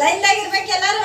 ಲೈನ್ದಾಗ ಇರ್ಬೇಕು ಎಲ್ಲರೂ